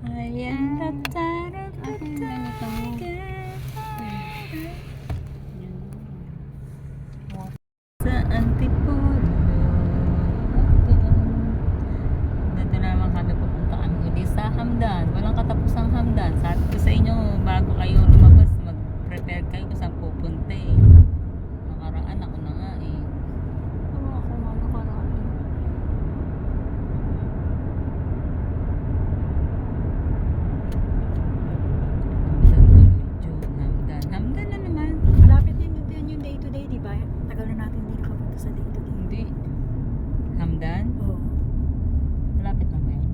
Mm. Ayan. Akin ganito mo. Sa antipolo. Dito naman kami pupunta kami uli sa Hamdan. Walang katapusang Hamdan. Sabi ko sa inyo, bago kayo lumabas, mag-prepare kayo kung saan pupunta eh. Nakaraan ako na nga eh. Oo, ako nga nakaraan. Hamdan tuloy, June. Hamdan. Hamdan na naman. Malapit din din yung day to day, di ba? Tagal na natin din nakapunta sa day to day. Hindi. Hamdan? Oo. Malapit na ba yan?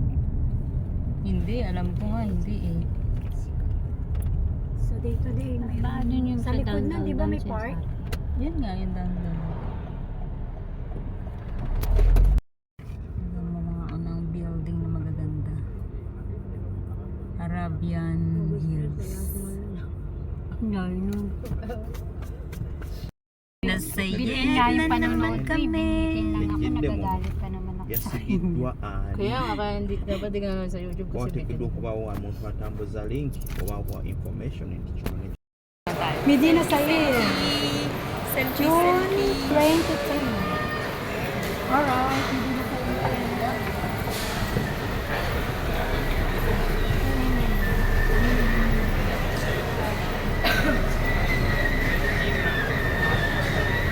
Hindi, alam ko nga, hindi eh. Sa day to day, may Paano yung Sa likod na, di ba may park? Yan nga, yung mga unang building na magaganda. Arabian Hills. Ang dami nun. Nasa Bilhin nga yung na naman ako. Legenda mo. Ya sigidwaan Kaya nga, kaya hindi, dapat di naman sa YouTube kasi kote may kidogo bawa muntu atambuza link obawa information ndichone Medina Said. June selfie. 23. Alright, Medina.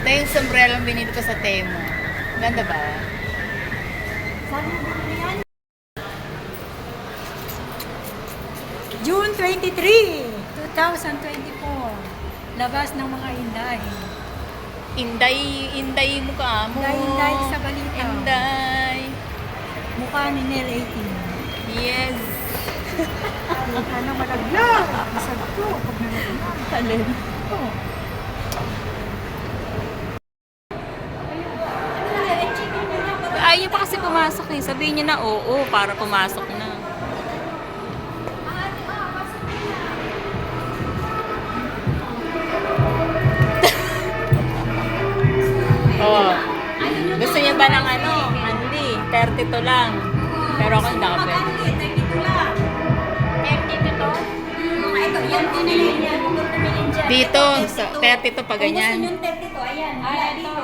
Ito yung sombrero ang binili ko sa Temo. Ganda ba? Saan mo bumili yan? June 23, 2024. Labas ng mga inday. Inday, inday mo ka mo. Inday, inday sa balita. Inday. Mukha ni Nel 18. Yes. Mukha na malaglag. Masag ko pag nalaglag. Alin? Oh. Ayaw pa pumasok eh. Sabihin niyo na oo para pumasok na. oh. Gusto niya ba ng ano? Andy, 32 lang. Pero ako hindi ako pwede. 32 to? Mga ito, yan din na yun yan. Huwag tumingin dyan. Dito, sa 32 pa Kung gusto ganyan. yung 32, ayan. Wala dito.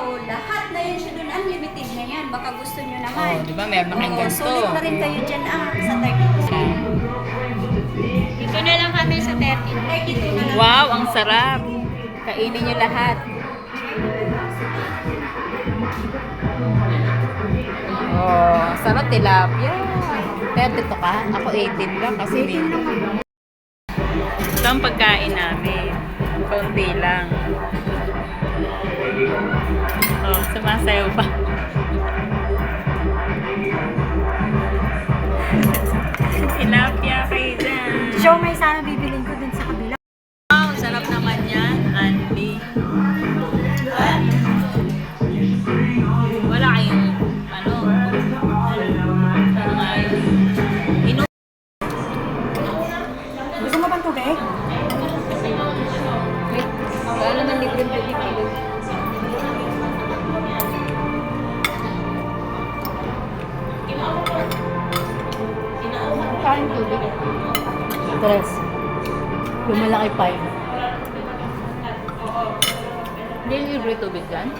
Baka gusto nyo naman. Oh, di ba? Meron na kayong Oo, ganito. Sulit na rin kayo dyan ah, sa 32. Dito na lang kami sa 32. 32 na lang. Wow, ang sarap. Kainin niyo lahat. Oh, sarap tilapia. 32 ka? Ako 18 lang kasi may... Ito ang pagkain namin. Konti lang. Oh, sumasayaw pa. Show may sana bibiling ko dun sa kabila. Wow, sarap naman yan, Andy. Wala kayong, ano, ano yun? Inu- Gusto mo bang tubig? Wala naman libre tubig kilo. Kain tubig. Tres. Yung malaki pa yun. Hindi libre tubig yan?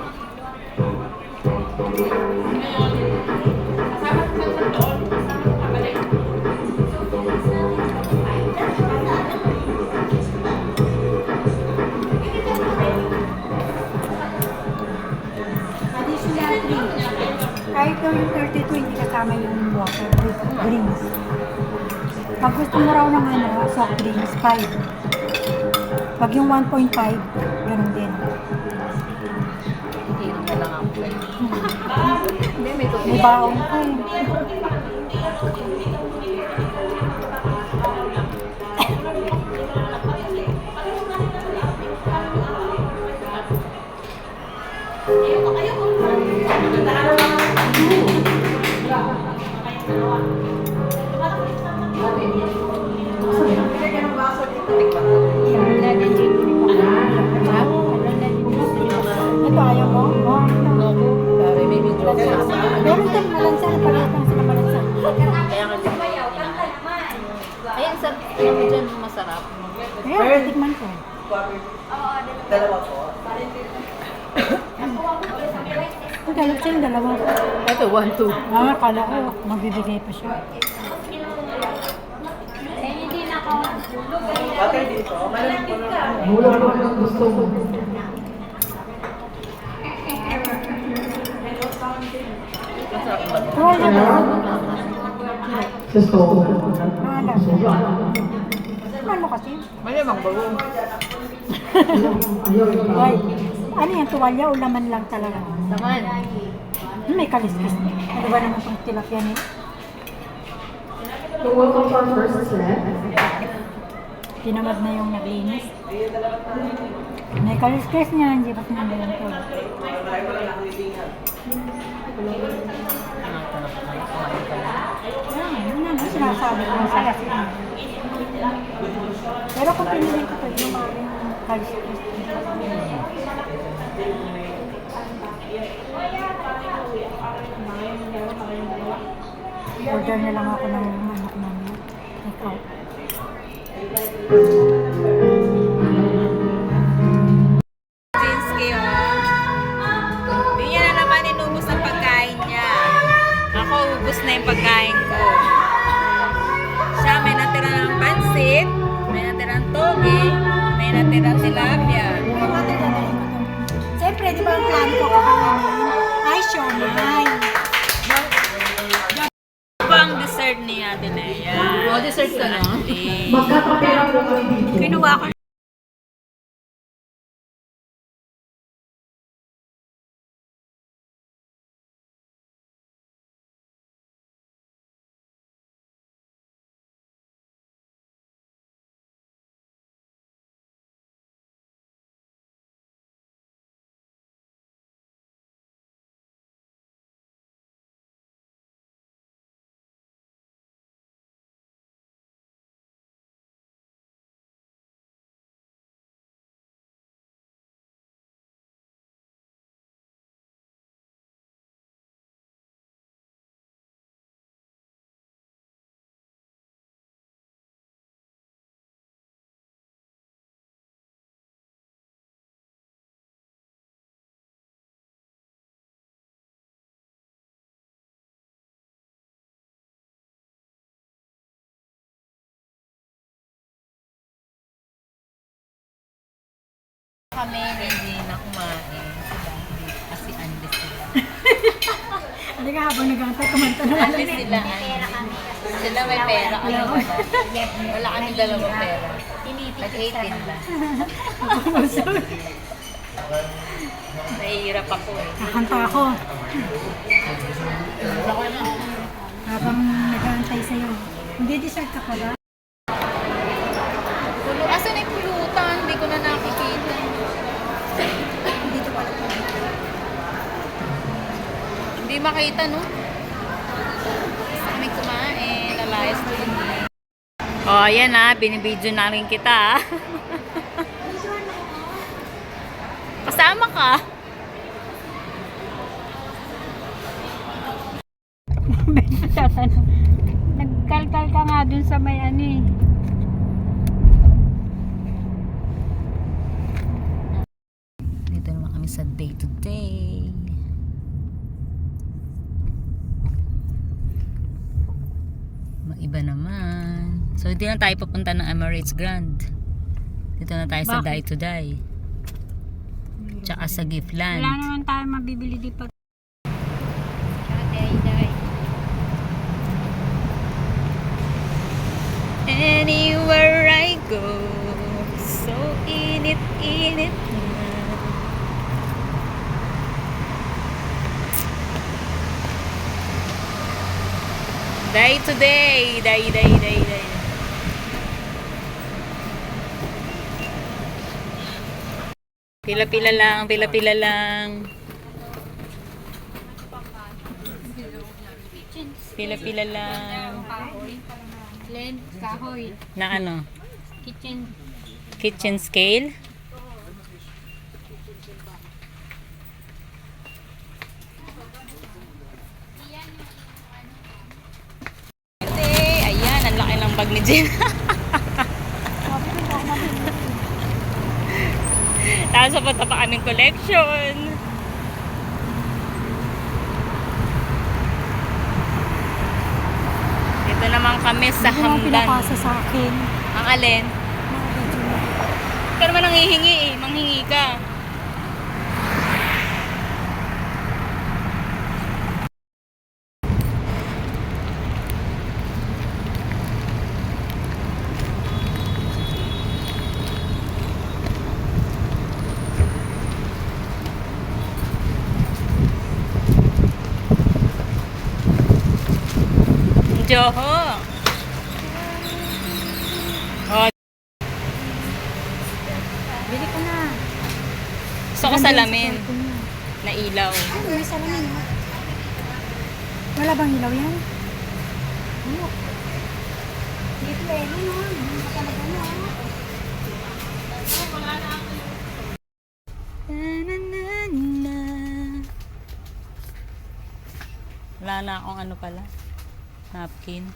Kahit daw yung 32, hindi kasama yung water with drinks. Pag gusto mo raw ng ano, soft drinks, 5. Pag yung 1.5, ganun din. Hindi lang ako. Hindi, may baong ko eh. Malansa, parehas lang sila malansa. Kaya ka din Ay, ang sarap. Alam mo dyan, masarap. Kaya, titikman ko. Ang galap siya yung dalawa. Ito, one, two. Ah, kala ko, magbibigay pa siya. Wala ba? Wala. Ano kasi? Malamang bago. Ay, ano yan, tuwalya o laman lang talaga? Naman. May kaliskis. Ano ba naman itong tilapia niya? So welcome to our first set. Tinamad na yung naglinis. May kaliskis niya, hindi pa sinandalan ko. Ah, yun na, sinasabi ko sa lasin. Pero kung pinili ko ito, yung maaaring kaliskis. Order na lang ako ng anak namin. Take out. Jinski, oh. Hindi niya na naman inubos ang pagkain niya. Ako, ubos na yung pagkain ko. Siya, may natira ng pansit, may natira ng toge, may natira ng tilapia. Siyempre, di ba ang plano ko kakainin? Ay, siomay. Ano ba ang dessert ni Ate Lea? Oh, dessert ka na. Magkakapera po kami dito. Kinuha ko kami hindi na kumain. Sila hindi. Kasi unless sila. Hindi ka habang nag-aantay, kumanta na lang. Unless sila, unless. Sila may pera. Kami wala. Wala kami dalawang pera. Nag-18 lang. Nahihirap ako eh. Kakanta ako. Habang nag-aantay sa'yo. Hindi dessert ka pala. Asan yung pulutan? Hindi ko na nakikita. Dito pala po. Hindi makita, no? Kami kumain. Lalayas na yun. Oh, ayan na. Binibidyo namin kita. ah. Kasama ka. Nagkalkal ka nga dun sa may ano eh. Dito naman kami sa day to day. Maiba naman. So, hindi na tayo papunta ng Emirates Grand. Dito na tayo sa Bakit? day to day. Tsaka sa Giftland. Wala naman tayo mabibili di pa. Anywhere I go, so init-init na. Day to Pila-pila lang, pila-pila lang. Pila-pila lang. Len, kahoy. Na ano? Kitchen. Kitchen scale? Ayan, ano. ang laki ng bag ni Jen. Tapos papunta pa kaming collection. Dito naman kami sa Hindi Hamdan. pinapasa sa akin. Ang alin? Mga video na. Ikaw naman nanghihingi eh. Manghingi ka. Joho. Oh, Bili ko na. gusto ko salamin na. ilaw. Ay, may salamin. Wala bang ilaw yan? Ano? Dito eh, ano talaga na. Wala na akong ano pala. Napkin.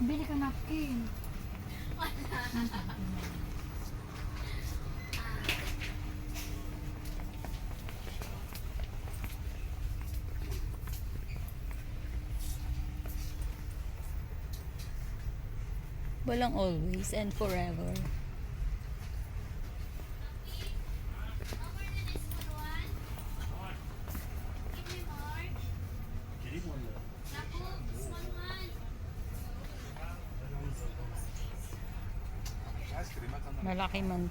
Bili ka napkin. Walang always and forever. Malaki man.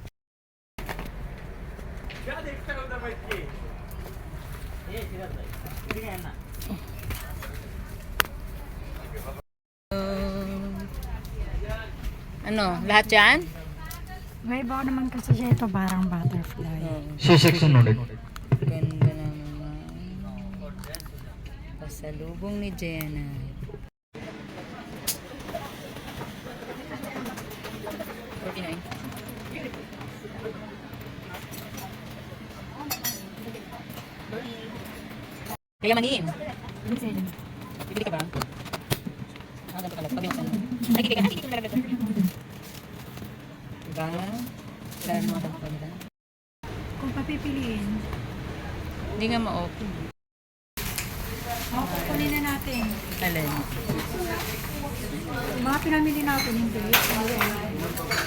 Um, ano, lahat yan? May iba naman kasi siya ito parang butterfly. Oo. C-section ulit. Ganda na naman. Pasalubong ni Jenna. Kaya manin. Bibili ka ba? Ah, ganito pala. Pag binuksan mo. Ay, kikita ka. Kikita ka talaga. Diba? Wala na mga pagpagda. Kung papipiliin, Hindi nga ma-open. oh, kukunin na natin. Alin? Mga pinamili natin, hindi. Hindi.